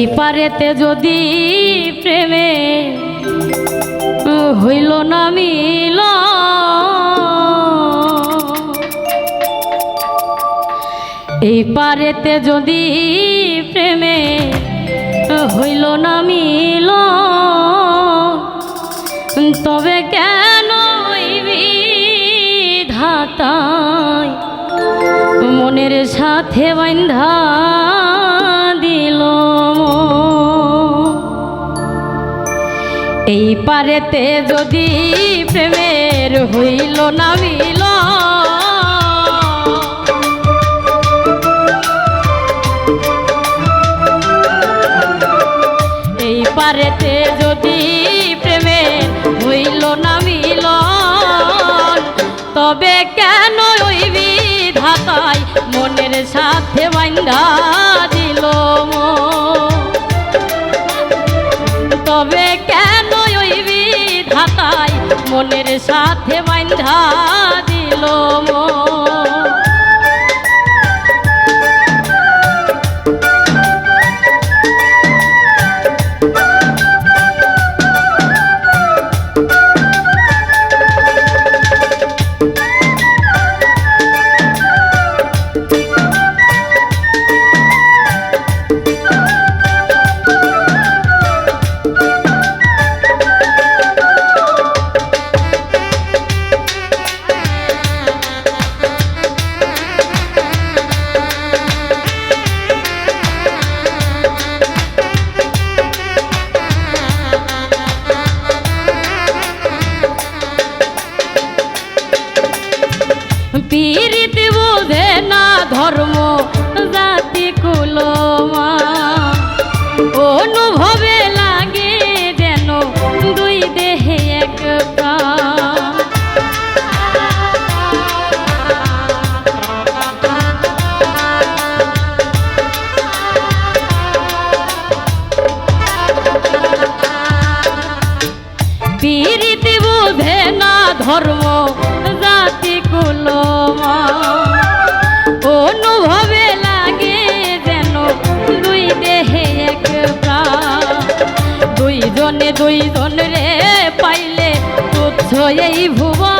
এই পারেতে যদি প্রেমে হইল না মিল। এই পারেতে যদি প্রেমে হইল না মিল। তবে কেন ধাতায় মনের সাথে বান্ধা পারেতে যদি প্রেমের হইল না মিল এই পারেতে যদি প্রেমের হইল না মিল তবে কেন ওই বিধাতায় মনের সাথে বান্ধা মনের সাথে বান্ধা দিল মন। পীড়িত বোধে না ধর্ম, জাতি কুলমা অনুভবে লাগে যেন দুই দেহে এক পীড়িত বোধে না ধর্ম অনুভবে লাগে যেন দুই দেহে দুইজনে দুইজন রে পাইলে তুচ্ছ এই ভুবন।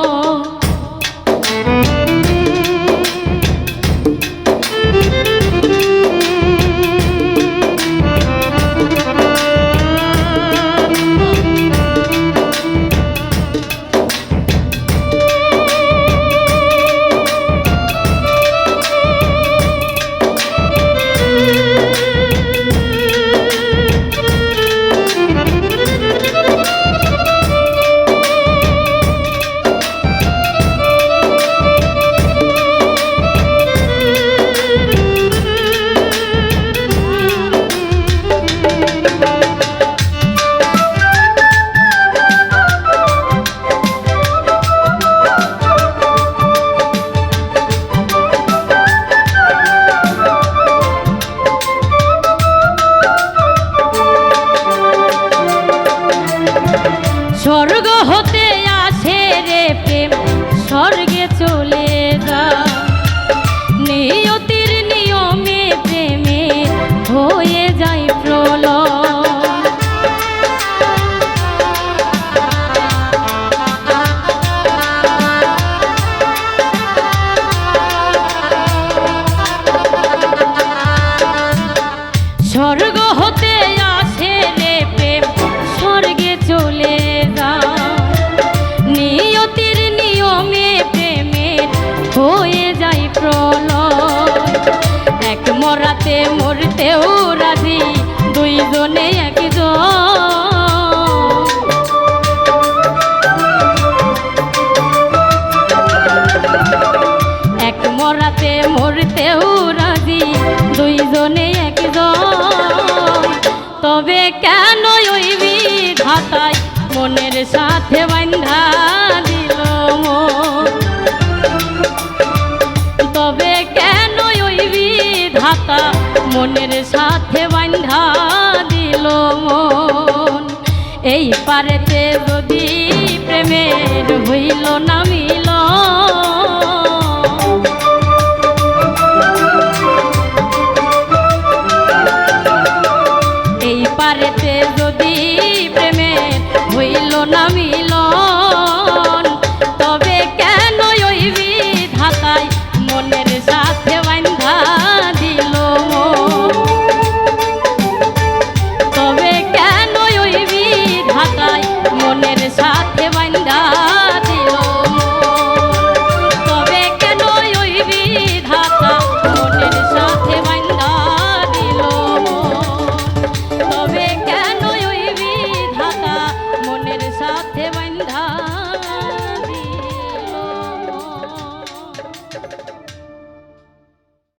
Marietto. মরতেও রাজি সাথে বান্ধা দিল মন। এই পারেতে যদি প্রেমের হইল নামিল এই পারেতে যদি প্রেমের হইল নামিল